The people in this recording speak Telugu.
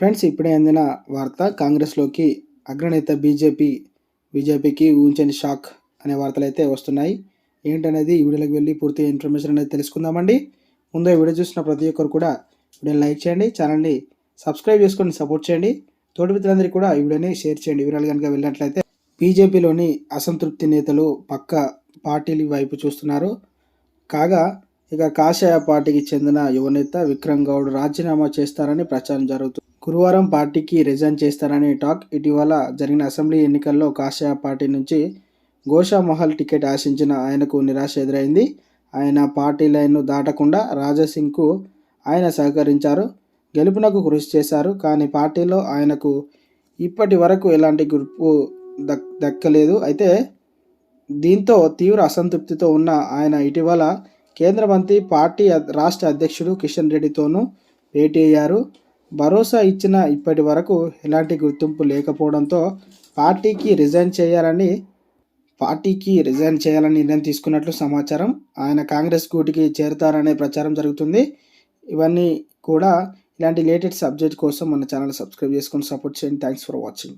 ఫ్రెండ్స్ ఇప్పుడే అందిన వార్త కాంగ్రెస్లోకి అగ్రనేత బీజేపీ బీజేపీకి ఊహించని షాక్ అనే వార్తలు అయితే వస్తున్నాయి. ఏంటనేది ఈ వీడియోలోకి వెళ్ళి పూర్తి ఇన్ఫర్మేషన్ అనేది తెలుసుకుందామండి. ముందు ఈ వీడియో చూసిన ప్రతి ఒక్కరు కూడా వీడియోని లైక్ చేయండి ఛానల్ని సబ్స్క్రైబ్ చేసుకొని సపోర్ట్ చేయండి. తోటి మిత్రులందరికీ కూడా ఈ వీడియోని షేర్ చేయండి. వివరాలు కనుక వెళ్ళినట్లయితే బీజేపీలోని అసంతృప్తి నేతలు పక్క పార్టీల వైపు చూస్తున్నారు. కాగా ఇక కాషాయ పార్టీకి చెందిన యువనేత విక్రమ్ గౌడ్ రాజీనామా చేస్తారని ప్రచారం జరుగుతుంది గురువారం పార్టీకి రిజైన్ చేస్తారని టాక్ ఇటీవల జరిగిన అసెంబ్లీ ఎన్నికల్లో కాషాయ పార్టీ నుంచి గోషామహల్ టికెట్ ఆశించిన ఆయనకు నిరాశ ఎదురైంది. ఆయన పార్టీ లైన్ను దాటకుండా రాజాసింగ్కు ఆయన సహకరించారు. గెలుపునకు కృషి చేశారు. కానీ పార్టీలో ఆయనకు ఇప్పటి వరకు ఎలాంటి గుర్పు దక్ దక్కలేదు. అయితే దీంతో తీవ్ర అసంతృప్తితో ఉన్న ఆయన ఇటీవల కేంద్ర మంత్రి పార్టీ రాష్ట్ర అధ్యక్షుడు కిషన్ రెడ్డితోనూ భేటీ అయ్యారు. భరోసా ఇచ్చిన ఇప్పటి వరకు ఎలాంటి గుర్తింపు లేకపోవడంతో పార్టీకి రిజైన్ చేయాలని పార్టీకి రిజైన్ చేయాలని నిర్ణయం తీసుకున్నట్లు సమాచారం ఆయన కాంగ్రెస్ గూటికి చేరుతారనే ప్రచారం జరుగుతుంది. ఇవన్నీ కూడా ఇలాంటి లేటెస్ట్ సబ్జెక్ట్ కోసం మన ఛానల్ సబ్స్క్రైబ్ చేసుకొని సపోర్ట్ చేయండి. Thanks for watching.